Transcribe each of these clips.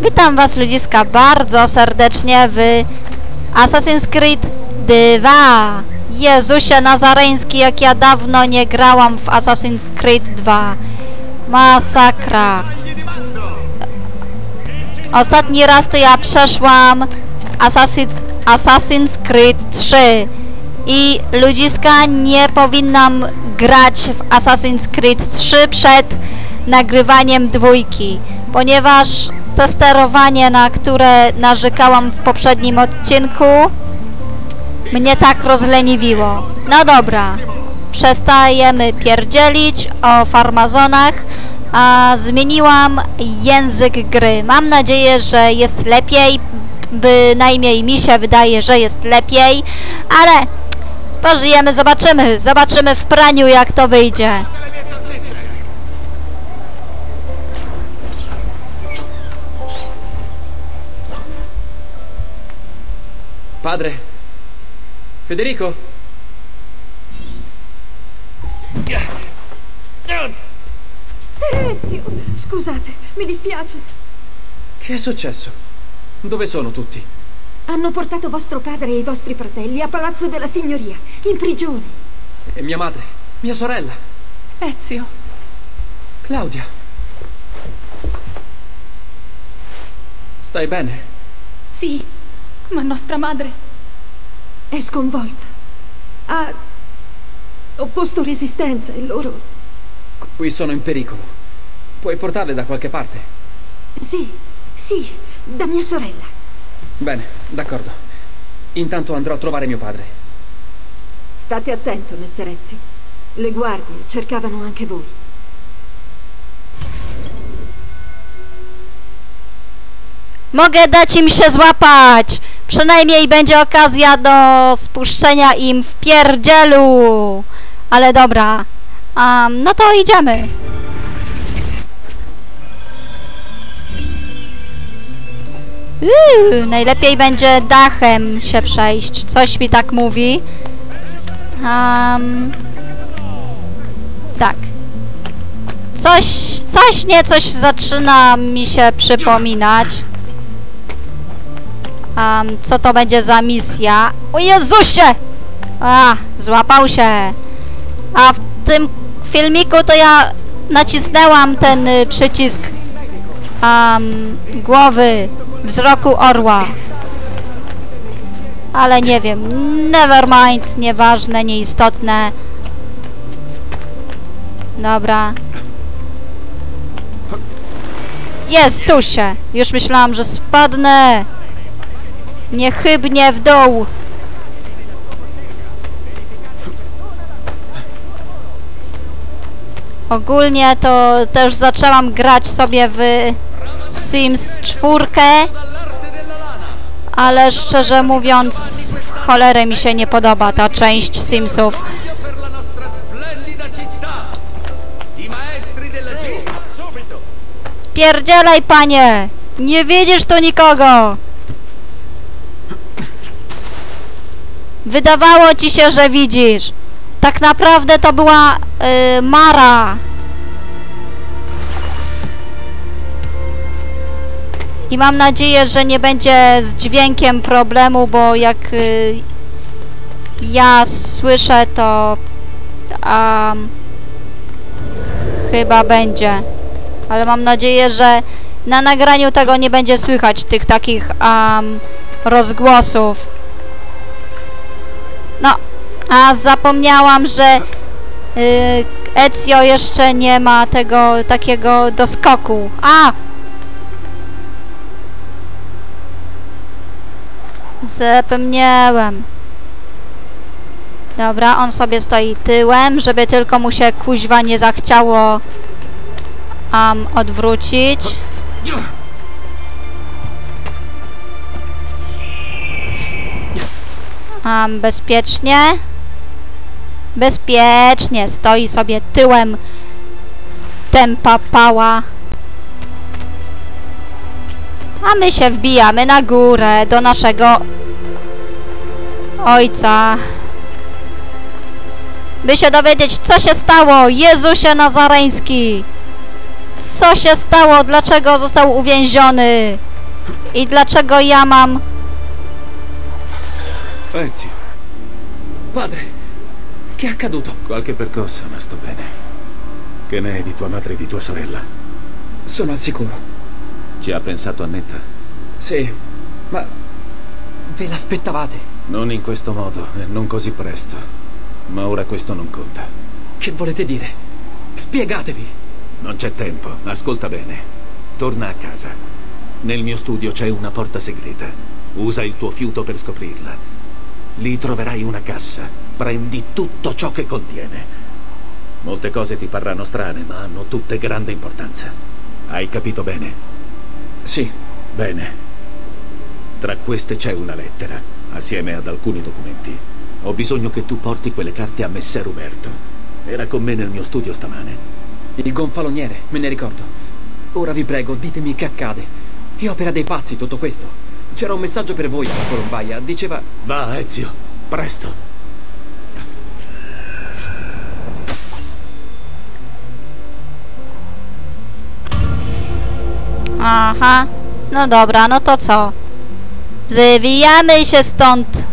Witam was ludziska bardzo serdecznie w Assassin's Creed 2. Jezusie Nazareński, jak ja dawno nie grałam w Assassin's Creed 2. Masakra. Ostatni raz to ja przeszłam Assassin, Assassin's Creed 3 i ludziska nie powinnam grać w Assassin's Creed 3 przed nagrywaniem dwójki, ponieważ to sterowanie, na które narzekałam w poprzednim odcinku, mnie tak rozleniwiło. No dobra, przestajemy pierdzielić o farmazonach, a zmieniłam język gry. Mam nadzieję, że jest lepiej, bynajmniej mi się wydaje, że jest lepiej, ale pożyjemy, zobaczymy, zobaczymy w praniu jak to wyjdzie. Padre. Federico. Serezio, scusate, mi dispiace. Che è successo? Dove sono tutti? Hanno portato vostro padre e i vostri fratelli a Palazzo della Signoria, in prigione. E mia madre? Mia sorella? Ezio, Claudia? Stai bene? sì, ma nostra madre. È sconvolta. Ha opposto resistenza e loro... Qui sono in pericolo. Puoi portarle da qualche parte? Sì, sì, da mia sorella. Bene, d'accordo. Intanto andrò a trovare mio padre. State attento, messer Ezio. Le guardie cercavano anche voi. Mogę dać im się złapać! Przynajmniej będzie okazja do spuszczenia im w pierdzielu! Ale dobra. Um, no to idziemy. Uuu, najlepiej będzie dachem się przejść. Coś mi tak mówi. Um, tak. Coś, coś, nie coś zaczyna mi się przypominać. Um, co to będzie za misja? O Jezusie! A, złapał się. A w tym filmiku to ja nacisnęłam ten y, przycisk um, głowy wzroku orła. Ale nie wiem, never mind, nieważne, nieistotne. Dobra. Jezusie! Już myślałam, że spadnę. Niechybnie w dół. Ogólnie to też zaczęłam grać sobie w Sims 4, ale szczerze mówiąc w cholerę mi się nie podoba ta część Simsów. Pierdzielaj panie! Nie widzisz tu nikogo! Wydawało ci się, że widzisz. Tak naprawdę to była y, Mara. I mam nadzieję, że nie będzie z dźwiękiem problemu, bo jak y, ja słyszę, to um, chyba będzie. Ale mam nadzieję, że na nagraniu tego nie będzie słychać, tych takich um, rozgłosów. No, a zapomniałam, że y, Ezio jeszcze nie ma tego takiego doskoku. A! Zapomniałem. Dobra, on sobie stoi tyłem, żeby tylko mu się kuźwa nie zachciało um, odwrócić. Um, bezpiecznie. Bezpiecznie. Stoi sobie tyłem tempa pała. A my się wbijamy na górę do naszego ojca. By się dowiedzieć, co się stało. Jezusie Nazareński. Co się stało? Dlaczego został uwięziony? I dlaczego ja mam... Ezio, Padre, che è accaduto? qualche percossa, ma sto bene. Che ne è di tua madre e di tua sorella? Sono al sicuro. Ci ha pensato Annetta? Sì, ma ve l'aspettavate? Non in questo modo e non così presto. Ma ora questo non conta. Che volete dire? Spiegatevi. Non c'è tempo, ascolta bene. Torna a casa. Nel mio studio c'è una porta segreta. Usa il tuo fiuto per scoprirla. Lì troverai una cassa. Prendi tutto ciò che contiene. Molte cose ti parranno strane, ma hanno tutte grande importanza. Hai capito bene? Sì, Bene. Tra queste c'è una lettera, assieme ad alcuni documenti. Ho bisogno che tu porti quelle carte a Messer Uberto. Era con me nel mio studio stamane. il gonfaloniere, me ne ricordo. Ora vi prego, ditemi che accade. È opera dei pazzi tutto questo. C'era un messaggio per voi alla colombaia. Diceva... Va, Ezio, presto. Aha. No dobra, no to co? Zwijamy się stąd.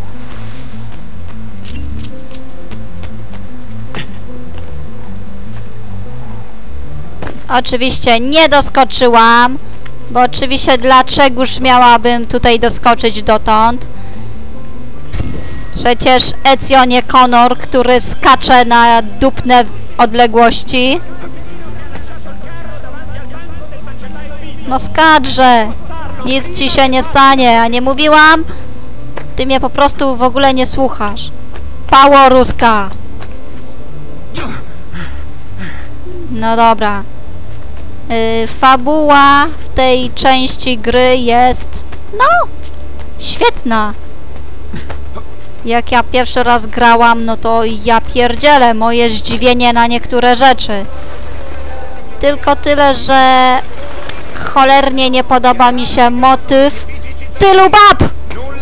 Oczywiście nie doskoczyłam, bo oczywiście dlaczegoż miałabym tutaj doskoczyć dotąd? Przecież Ezio nie Conor, który skacze na dupne odległości. No skadrze! Nic ci się nie stanie, a nie mówiłam? Ty mnie po prostu w ogóle nie słuchasz. Pało ruska! No dobra. Yy, fabuła w tej części gry jest... No! Świetna! Jak ja pierwszy raz grałam, no to ja pierdzielę moje zdziwienie na niektóre rzeczy. Tylko tyle, że cholernie nie podoba mi się motyw tylu bab!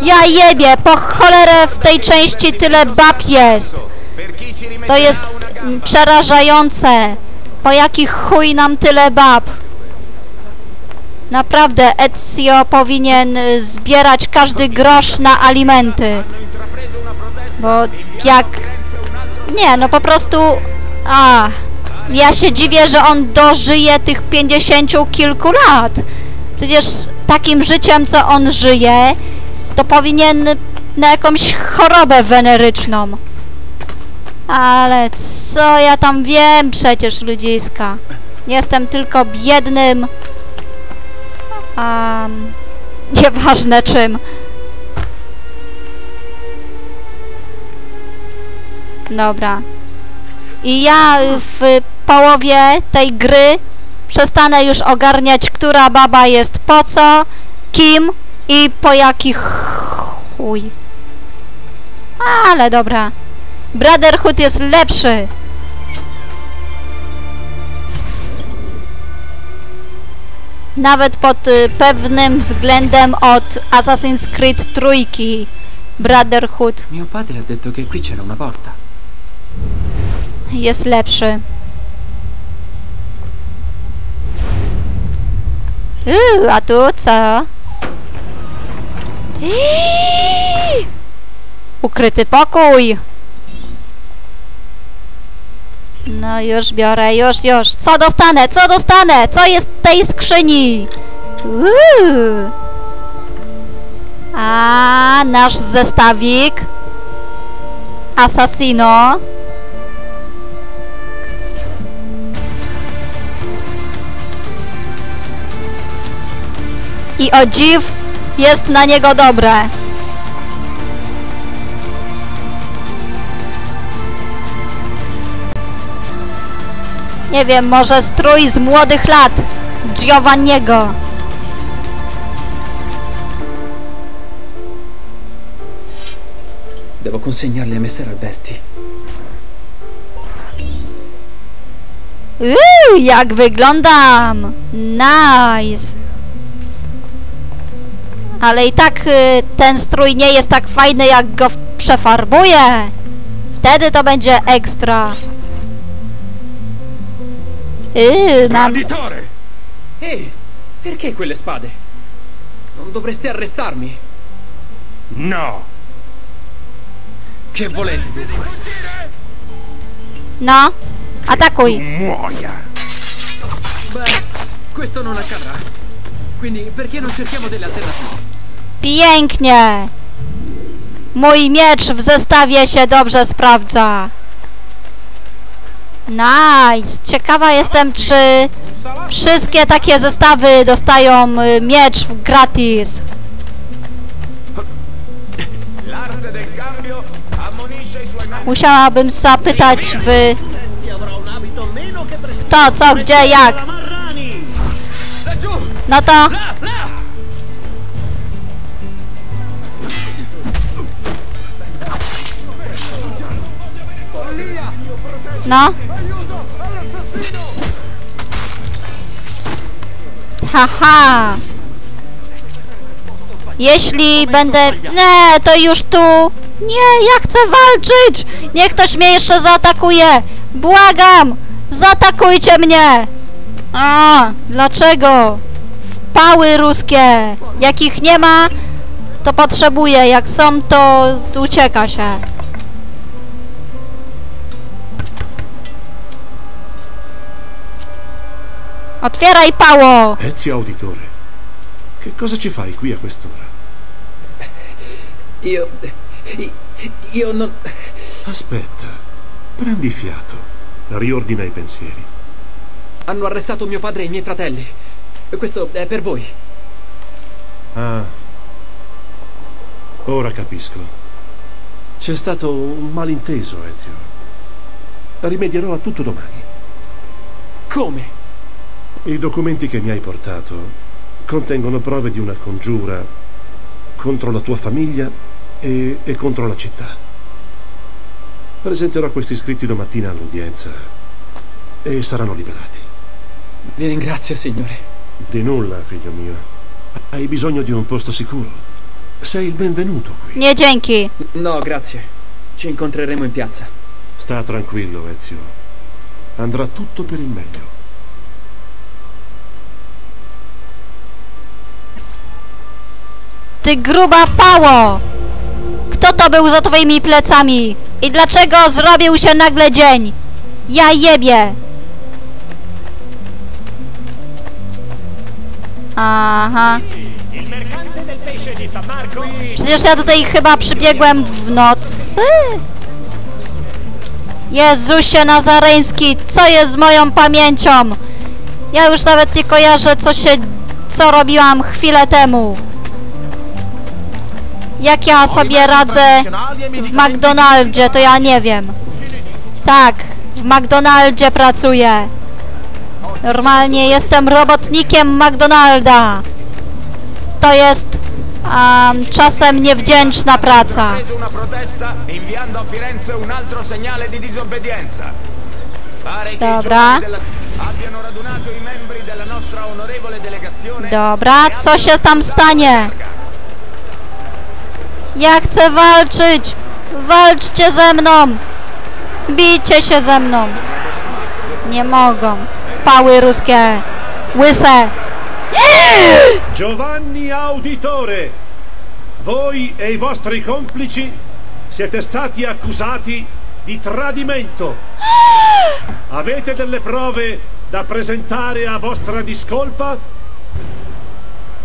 Ja jebie, po cholerę w tej części tyle bab jest! To jest przerażające! Po jaki chuj nam tyle bab? Naprawdę, Ezio powinien y, zbierać każdy grosz na alimenty. Bo jak... Nie, no po prostu... A, ja się dziwię, że on dożyje tych 50 kilku lat. Przecież takim życiem, co on żyje, to powinien na jakąś chorobę weneryczną. Ale co ja tam wiem przecież, ludziska. Jestem tylko biednym... Um, nieważne czym. Dobra. I ja w połowie tej gry przestanę już ogarniać, która baba jest po co, kim i po jakich chuj. Ale dobra. Brotherhood jest lepszy. Nawet pod y, pewnym względem od Assassin's Creed trójki. Brotherhood Mio padre ha detto che qui c'era una porta. jest lepszy. Uuu, a tu co? Ukryty pokój! No już biorę, już, już. Co dostanę? Co dostanę? Co jest w tej skrzyni? Uuu. A nasz zestawik. Assassino. I o dziw jest na niego dobre. Nie wiem, może strój z młodych lat Giovanniego. Devo consegnarli a Messer Alberti. Uuu, jak wyglądam! Nice! Ale i tak y, ten strój nie jest tak fajny, jak go przefarbuję. Wtedy to będzie ekstra. Mam... Traditore! Ehi, perché quelle spade? Non dovreste arrestarmi. No! Che volete dunque? No, atakuj. Muoia! Beh, questo non accadrà. Quindi perché non cerchiamo delle alternative? Pięknie. Mój miecz w zestawie się dobrze sprawdza. Nice. Ciekawa jestem, czy wszystkie takie zestawy dostają y, miecz gratis. Musiałabym zapytać w... Kto, co, gdzie, jak. No to... No. Haha. Jeśli będę... Nie, to już tu... Nie, ja chcę walczyć! Niech ktoś mnie jeszcze zaatakuje! Błagam! Zaatakujcie mnie! A, dlaczego? Wpały ruskie! Jak ich nie ma, to potrzebuję. Jak są, to ucieka się. Otwieraj pało! Ezio Auditore, che cosa ci fai qui a quest'ora? Io... Io non... Aspetta, prendi fiato, riordina i pensieri. Hanno arrestato mio padre e i miei fratelli. Questo è per voi. Ah, ora capisco. C'è stato un malinteso, Ezio. Rimedierò a tutto domani. Come? I documenti che mi hai portato contengono prove di una congiura contro la tua famiglia e, e contro la città. Presenterò questi scritti domattina all'udienza e saranno liberati. Vi ringrazio, signore. Di nulla, figlio mio. Hai bisogno di un posto sicuro. Sei il benvenuto qui. Nie dzięki. No, grazie. Ci incontreremo in piazza. Sta tranquillo, Ezio. Andrà tutto per il meglio. Ty gruba pało! Kto to był za twoimi plecami? I dlaczego zrobił się nagle dzień? Ja jebie! Aha. Przecież ja tutaj chyba przybiegłem w nocy? Jezusie Nazareński, co jest z moją pamięcią? Ja już nawet nie kojarzę, co się... co robiłam chwilę temu. Jak ja sobie radzę w McDonaldzie, to ja nie wiem. Tak, w McDonaldzie pracuję. Normalnie jestem robotnikiem McDonalda. To jest um, czasem niewdzięczna praca. Dobra. Dobra, co się tam stanie? Ja chcę walczyć! Walczcie ze mną! Bijcie się ze mną! Nie mogą. Pały ruskie! Łyse! Giovanni Auditore, voi e i vostri complici siete stati accusati di tradimento. Avete delle prove da presentare a vostra discolpa?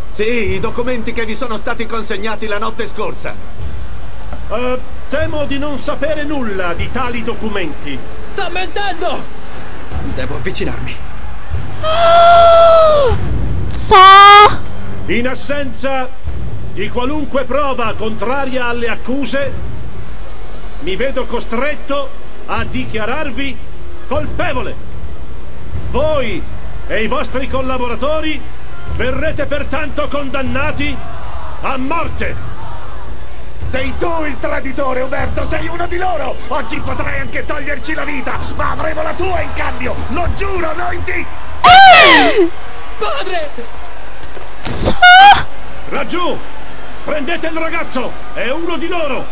Sì, i documenti che vi sono stati consegnati la notte scorsa. Eh, temo di non sapere nulla di tali documenti. Sta mentendo! Devo avvicinarmi. Co? In assenza di qualunque prova contraria alle accuse, mi vedo costretto a dichiararvi colpevole. Voi e i vostri collaboratori verrete pertanto condannati a morte. Sei tu il traditore, Uberto, sei uno di loro! Oggi potrai anche toglierci la vita, ma avremo la tua in cambio! Lo giuro, noi ti... Padre! Co? Laggiù! Prendete il ragazzo! È uno di loro!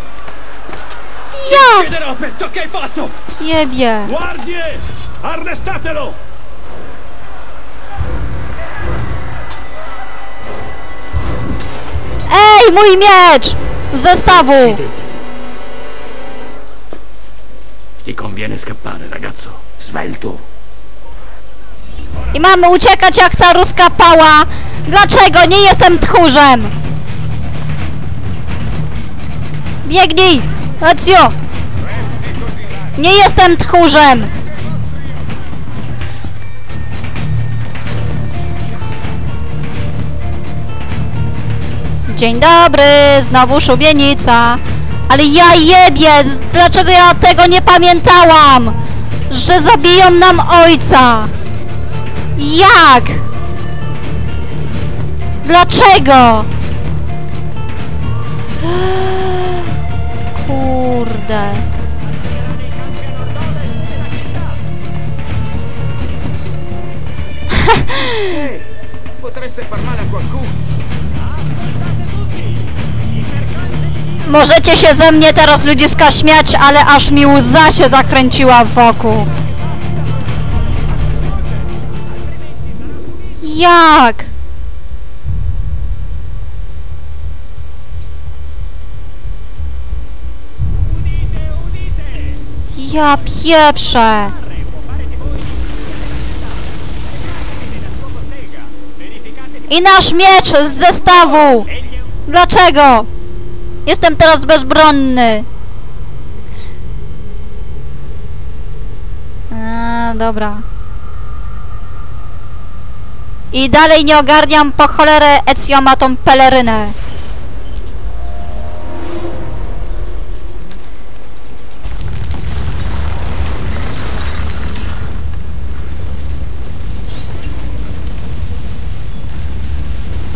Ja Chiederò per ciò che hai fatto! jebie! Guardie! Arrestatelo! Daj mój miecz! Z zestawu! Ti conviene scappare, ragazzo. Svelto. I mamy uciekać jak ta ruska pała! Dlaczego? Nie jestem tchórzem! Biegnij! Ezio! Nie jestem tchórzem! Dzień dobry, znowu szubienica. Ale ja jebie, dlaczego ja tego nie pamiętałam? Że zabiją nam ojca. Jak? Dlaczego? Kurde. Potreste far male a qualcuno. Możecie się ze mnie teraz ludziska śmiać, ale aż mi łza się zakręciła wokół. Jak? Ja pieprzę. I nasz miecz z zestawu. Dlaczego? Jestem teraz bezbronny. A, dobra. I dalej nie ogarniam po cholerę Ezio ma tą pelerynę.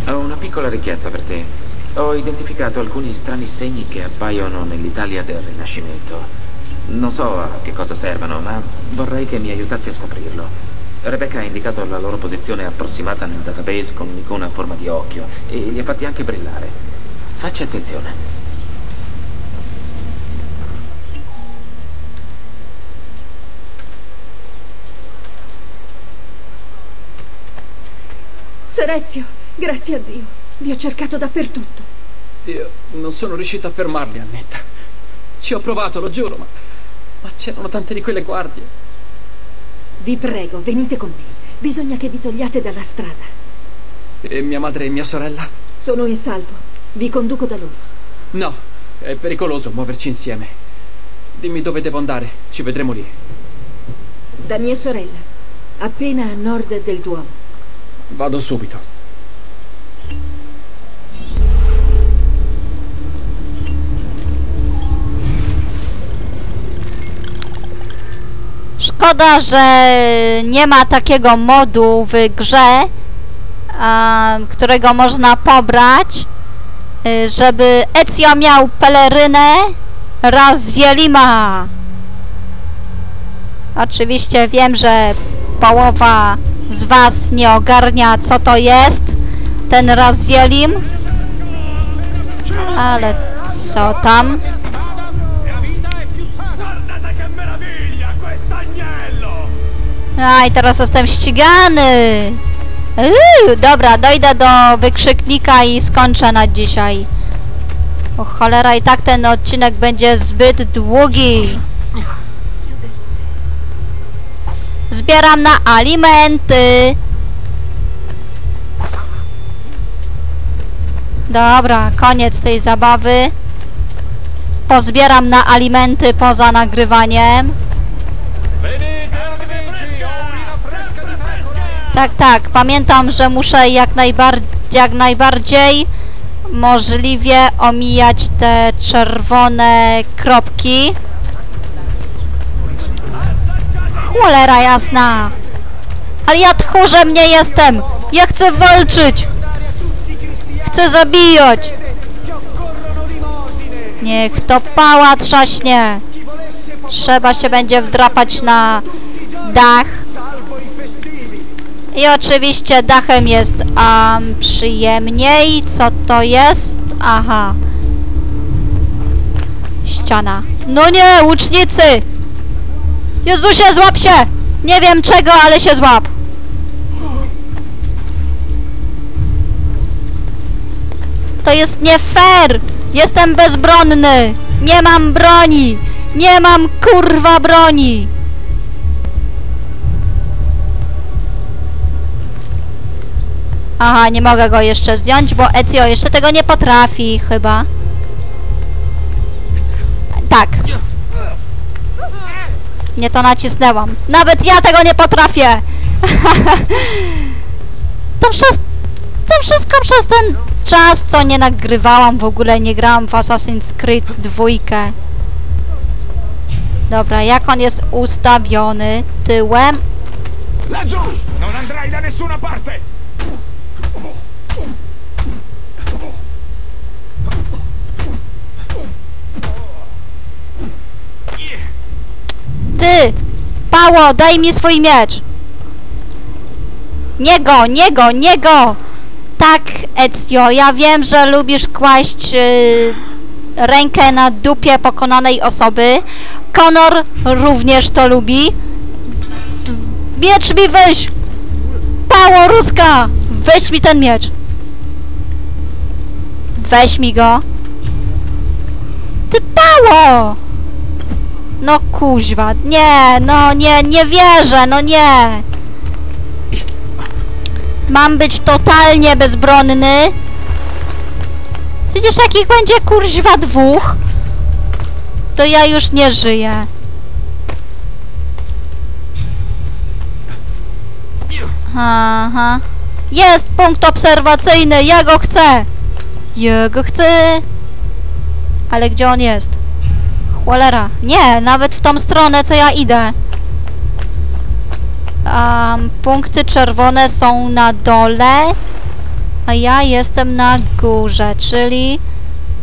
Ho una piccola richiesta per te. Ho identificato alcuni strani segni che appaiono nell'Italia del Rinascimento. Non so a che cosa servano, ma vorrei che mi aiutassi a scoprirlo. Rebecca ha indicato la loro posizione approssimata nel database con un'icona a forma di occhio e li ha fatti anche brillare. Facci attenzione. Serezio, grazie a Dio. Vi ho cercato dappertutto. Io non sono riuscito a fermarli, Annetta. Ci ho provato, lo giuro, ma, ma c'erano tante di quelle guardie. Vi prego, venite con me. Bisogna che vi togliate dalla strada. E mia madre e mia sorella? Sono in salvo. Vi conduco da loro. No, è pericoloso muoverci insieme. Dimmi dove devo andare, ci vedremo lì. Da mia sorella, appena a nord del Duomo. Vado subito. Szkoda, że nie ma takiego modu w grze, którego można pobrać, y, żeby Ezio miał pelerynę raz Jelima. Oczywiście wiem, że połowa z was nie ogarnia co to jest ten raz Jelim, ale co tam? A i teraz jestem ścigany. Uuu, dobra, dojdę do wykrzyknika i skończę na dzisiaj. O cholera, i tak ten odcinek będzie zbyt długi. Zbieram na alimenty. Dobra, koniec tej zabawy. Pozbieram na alimenty poza nagrywaniem. Tak, tak. Pamiętam, że muszę jak, najbar jak najbardziej możliwie omijać te czerwone kropki. Cholera jasna. Ale ja tchórzem nie jestem. Ja chcę walczyć. Chcę zabijać. Niech to pała trzaśnie. Trzeba się będzie wdrapać na dach. I oczywiście dachem jest um, przyjemniej. Co to jest? Aha. Ściana. No nie, łucznicy! Jezusie, złap się! Nie wiem czego, ale się złap. To jest nie fair! Jestem bezbronny! Nie mam broni! Nie mam kurwa broni! Aha, nie mogę go jeszcze zdjąć, bo Ezio jeszcze tego nie potrafi chyba. Tak. Nie to nacisnęłam. Nawet ja tego nie potrafię! to przez... To wszystko przez ten czas, co nie nagrywałam w ogóle, nie grałam w Assassin's Creed 2. Dobra, jak on jest ustawiony tyłem? Laggiù! Non andrai da nessuna parte! Ty! Pało, daj mi swój miecz! Nie go, nie go! Tak, Ezio, ja wiem, że lubisz kłaść yy, rękę na dupie pokonanej osoby. Konor również to lubi. Miecz mi weź! Pało ruska! Weź mi ten miecz! Weź mi go! Ty pało! No kuźwa, nie, no nie, nie wierzę, no nie. Mam być totalnie bezbronny. Przecież jak ich będzie kurźwa dwóch, to ja już nie żyję. Aha. Jest punkt obserwacyjny, ja go chcę. Ja go chcę. Ale gdzie on jest? Cholera. Nie, nawet w tą stronę, co ja idę. Um, punkty czerwone są na dole, a ja jestem na górze, czyli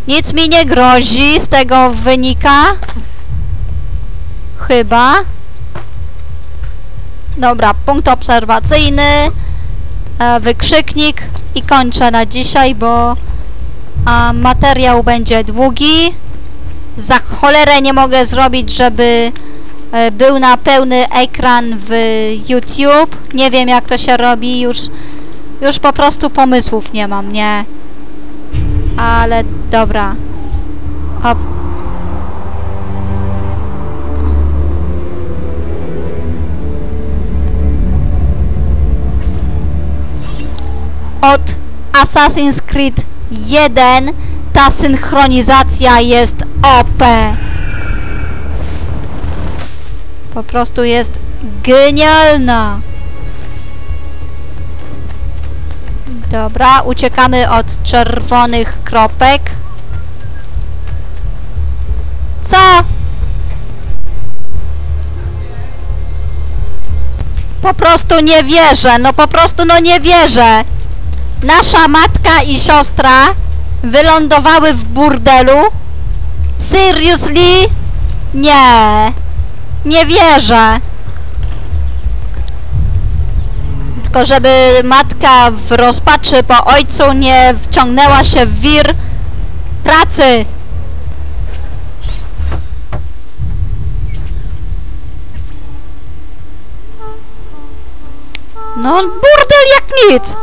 nic mi nie grozi, z tego wynika. Chyba. Dobra, punkt obserwacyjny, e, wykrzyknik i kończę na dzisiaj, bo a, materiał będzie długi za cholerę nie mogę zrobić, żeby e, był na pełny ekran w YouTube. Nie wiem jak to się robi, już, już po prostu pomysłów nie mam, nie? Ale dobra. Hop. Od Assassin's Creed 1 ta synchronizacja jest OP. Po prostu jest genialna. Dobra, uciekamy od czerwonych kropek. Co? Po prostu nie wierzę, no po prostu no nie wierzę. Nasza matka i siostra wylądowały w burdelu? Seriously? Nie. Nie wierzę. Tylko żeby matka w rozpaczy po ojcu nie wciągnęła się w wir pracy. No, burdel jak nic.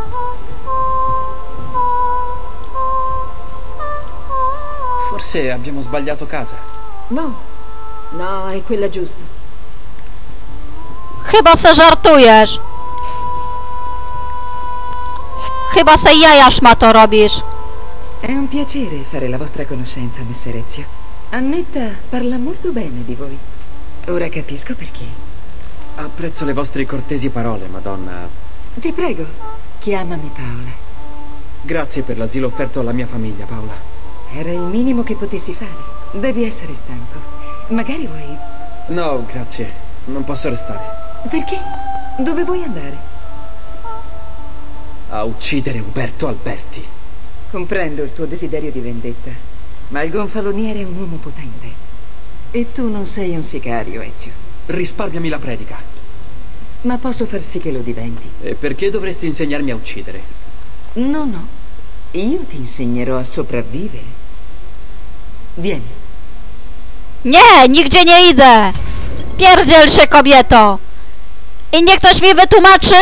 Forse abbiamo sbagliato casa. No, no, è quella giusta. Chyba se żartujesz. Chyba se jaja szmato robisz. È un piacere fare la vostra conoscenza, messer Ezio. Annetta parla molto bene di voi. Ora capisco perché. Apprezzo le vostre cortesi parole, madonna. Ti prego, chiamami Paola. Grazie per l'asilo offerto alla mia famiglia, Paola. Era il minimo che potessi fare. Devi essere stanco. Magari vuoi... No, grazie. Non posso restare. Perché? Dove vuoi andare? A uccidere Uberto Alberti. Comprendo il tuo desiderio di vendetta, ma il gonfaloniere è un uomo potente. E tu non sei un sicario, Ezio. Risparmiami la predica. Ma posso far sì che lo diventi. E perché dovresti insegnarmi a uccidere? No, no. Io ti insegnerò a sopravvivere. Vieni. Nie, nigdzie nie idę. Pierdziel się, kobieto. I niech ktoś mi wytłumaczy,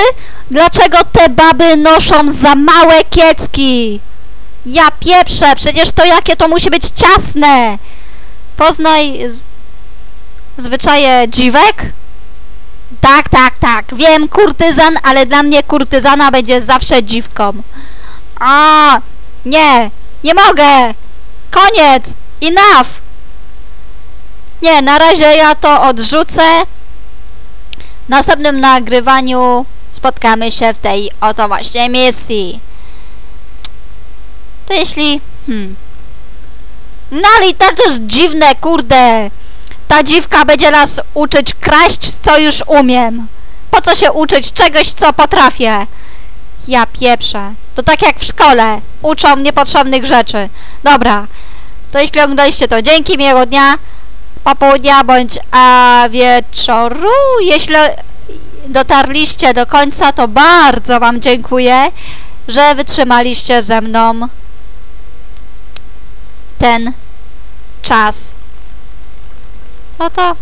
dlaczego te baby noszą za małe kiecki. Ja pieprzę, przecież to jakie to musi być ciasne! Poznaj z... zwyczaje dziwek? Tak, tak, tak. Wiem, kurtyzan, ale dla mnie kurtyzana będzie zawsze dziwką. A, nie, nie mogę. Koniec. Enough. Nie, na razie ja to odrzucę. W następnym nagrywaniu spotkamy się w tej oto właśnie misji. To jeśli... Hmm. No ale i tak to jest dziwne, kurde. Ta dziwka będzie nas uczyć kraść, co już umiem. Po co się uczyć czegoś, co potrafię? Ja pieprzę. To tak jak w szkole. Uczą niepotrzebnych rzeczy. Dobra. To jeśli oglądaliście to, dzięki, miłego dnia, popołudnia bądź a wieczoru. Jeśli dotarliście do końca, to bardzo wam dziękuję, że wytrzymaliście ze mną ten czas. No to